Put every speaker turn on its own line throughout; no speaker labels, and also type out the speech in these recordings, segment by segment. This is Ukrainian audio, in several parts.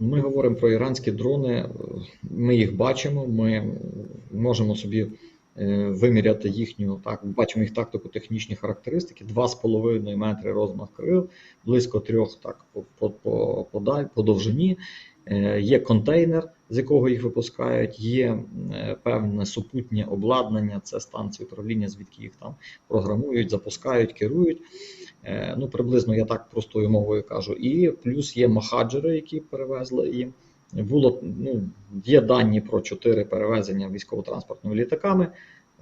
Ми говоримо про іранські дрони, ми їх бачимо, ми можемо собі е, виміряти їхню так, бачимо їх тактико-технічні характеристики: 2,5 метри розмах крил, близько 3 так, по, по, по, по, по довжині. Е, Є контейнер, з якого їх випускають, є е, певне супутнє обладнання, це станції управління, звідки їх там програмують, запускають, керують. Е, Ну, приблизно я так простою мовою кажу. І плюс є махаджери, які перевезли їм. Було ну, є дані про чотири перевезення військово-транспортними літаками.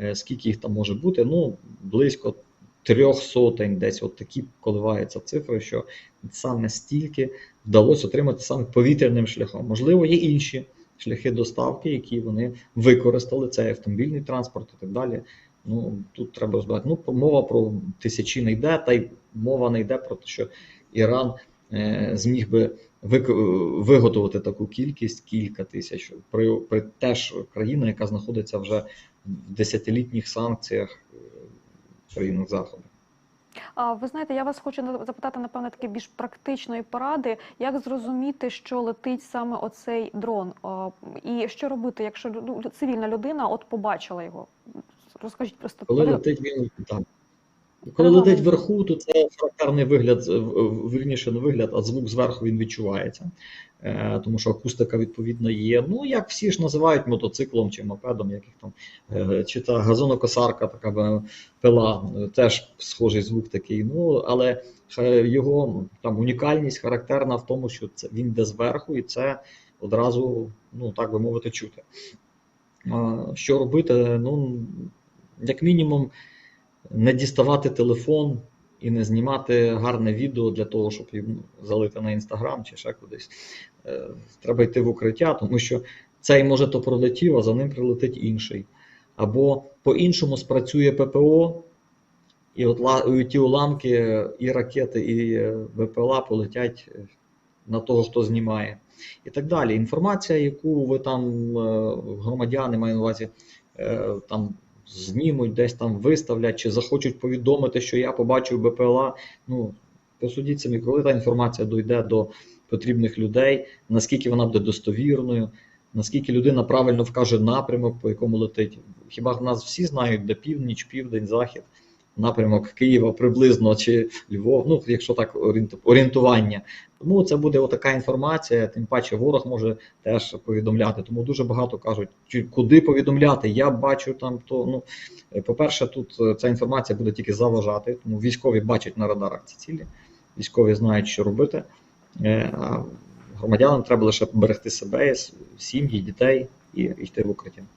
Е, Скільки їх там може бути? Ну, близько трьох сотень, десь от такі коливаються цифри, що саме стільки вдалося отримати саме повітряним шляхом. Можливо, є інші шляхи доставки, які вони використали. Це автомобільний транспорт і так далі. Ну тут треба розбирати. Ну, мова про тисячі не йде, та й мова не йде про те, що Іран е, зміг би виготовити таку кількість, кілька тисяч, при, при теж країна, яка знаходиться вже в десятилітніх санкціях е, країнах Заходу.
Ви знаєте, я вас хочу запитати, напевне, таке більш практичної поради, як зрозуміти, що летить саме оцей дрон, і що робити, якщо цивільна людина от побачила його. Розкажіть просто
Коли летить він там. Коли
Перевага.
летить вверху, то це характерний вигляд, вірніше не вигляд, а звук зверху він відчувається. Е, Тому що акустика відповідно є. Ну, як всі ж називають мотоциклом чи мопедом, як їх там, е, чи та газонокосарка, така б, пила, е, теж схожий звук такий. Ну, але е, його там унікальність характерна в тому, що це він йде зверху, і це одразу, ну так би мовити, чути. Що робити? Ну, як мінімум, не діставати телефон і не знімати гарне відео для того, щоб залити на інстаграм чи ще кудись. Е, Треба йти в укриття, тому що цей може то пролетів, а за ним прилетить інший. Або по-іншому спрацює ППО, і от ті уламки, і ракети, і е, ВПЛА полетять е, на того, хто знімає. І так далі. Інформація, яку ви там, е, громадяни, маю на увазі, е, там знімуть, десь там виставлять, чи захочуть повідомити, що я побачив БПЛА. Ну, посудіть самі, коли та інформація дойде до потрібних людей, наскільки вона буде достовірною, наскільки людина правильно вкаже напрямок, по якому летить. Хіба в нас всі знають, де північ, південь, захід, напрямок Києва приблизно чи Львов, ну якщо так орієнту- орієнтування. Тому це буде отака інформація, тим паче ворог може теж повідомляти. Тому дуже багато кажуть, куди повідомляти. Я бачу там то. Ну по-перше, тут е, ця інформація буде тільки заважати, тому військові бачать на радарах ці цілі, військові знають, що робити. Е, А громадянам треба лише берегти себе, сім'ї, дітей і йти в укриття.